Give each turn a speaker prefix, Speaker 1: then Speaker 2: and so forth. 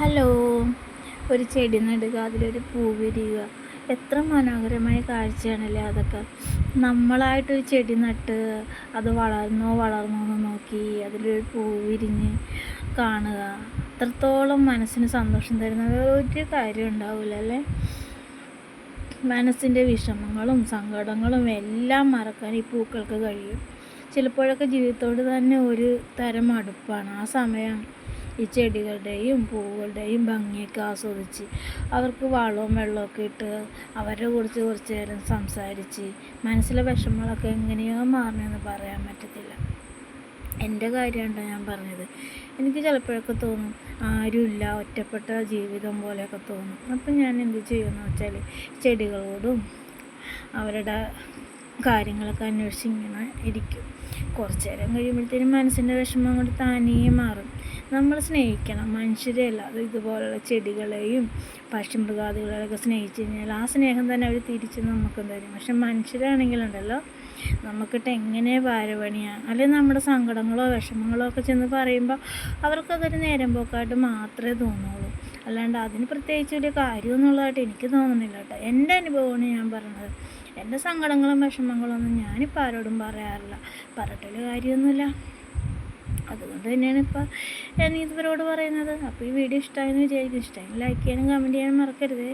Speaker 1: Hello. ഒരു ചെടി നടുക അതിലൊരു പൂ വിരിയുക എത്ര മനോഹരമായ കാഴ്ചയാണല്ലേ അതൊക്കെ. നമ്മളായിട്ടൊരു ചെടി നട്ട് അത് വളർന്നോ വളർന്നോ എന്ന് നോക്കി അതിലൊരു പൂ വിരിഞ്ഞ് കാണുക. അത്രത്തോളം മനസ്സിന് സന്തോഷം തരുന്ന ഒരു കാര്യം ഉണ്ടാവില്ല അല്ലേ? മനസ്സിന്റെ വിഷമങ്ങളും സങ്കടങ്ങളും എല്ലാം മറക്കാൻ ഈ പൂക്കൾക്ക് കഴിയും. ചിലപ്പോഴൊക്കെ ജീവിതത്തോട് തന്നെ ഒരു തരം അടുപ്പാണ്. ആ സമയം ഈ ചെടികളുടെയും പൂവുകളുടെയും ഭംഗിയൊക്കെ ആസ്വദിച്ച് അവർക്ക് വളവും വെള്ളമൊക്കെ ഇട്ട് അവരെ കുറിച്ച് കുറച്ച് നേരം സംസാരിച്ച് മനസ്സിലെ വിഷമങ്ങളൊക്കെ എങ്ങനെയോ മാറണമെന്ന് പറയാൻ പറ്റത്തില്ല. എന്റെ കാര്യമാണ് ഞാൻ പറഞ്ഞത്. എനിക്ക് ചിലപ്പോഴൊക്കെ തോന്നും ആരുമില്ല ഒറ്റപ്പെട്ട ജീവിതം പോലെയൊക്കെ തോന്നും. അപ്പം ഞാൻ എന്ത് ചെയ്യുമെന്ന് വെച്ചാൽ ചെടികളോടും അവരുടെ കാര്യങ്ങളൊക്കെ അന്വേഷിച്ച് ഇങ്ങനെ ഇരിക്കും. കുറച്ച് നേരം കഴിയുമ്പോഴത്തേനും മനസ്സിന്റെ വിഷമം കൊണ്ട് താനേ മാറും. നമ്മൾ സ്നേഹിക്കണം. മനുഷ്യരെയല്ല അത് ഇതുപോലെയുള്ള ചെടികളെയും പക്ഷിമൃഗാദികളെയൊക്കെ സ്നേഹിച്ച് കഴിഞ്ഞാൽ ആ സ്നേഹം തന്നെ അവർ തിരിച്ച് നമുക്ക് തരും. പക്ഷെ മനുഷ്യരാണെങ്കിലുണ്ടല്ലോ നമുക്കിട്ട് എങ്ങനെ ഭാരപണിയാണ് അല്ലെങ്കിൽ നമ്മുടെ സങ്കടങ്ങളോ വിഷമങ്ങളോ ഒക്കെ ചെന്ന് പറയുമ്പോൾ അവർക്കതൊരു നേരം പോക്കായിട്ട് മാത്രമേ തോന്നുള്ളൂ. അല്ലാണ്ട് അതിന് പ്രത്യേകിച്ച് വലിയ കാര്യമൊന്നുള്ളതായിട്ട് എനിക്ക് തോന്നുന്നില്ല കേട്ടോ. എന്റെ അനുഭവമാണ് ഞാൻ പറഞ്ഞത്. എന്റെ സങ്കടങ്ങളും വിഷമങ്ങളൊന്നും ഞാനിപ്പോൾ ആരോടും പറയാറില്ല. പറഞ്ഞിട്ടൊരു കാര്യമൊന്നുമില്ല. അതുകൊണ്ട് തന്നെയാണ് ഇപ്പോൾ ഞാൻ ഇവരോട് പറയുന്നത്. അപ്പോൾ ഈ വീഡിയോ ഇഷ്ടമായെന്ന് വിചാരിക്കും ഇഷ്ടമായി ലൈക്ക് ചെയ്യാനും കമന്റ് ചെയ്യാനും മറക്കരുത്.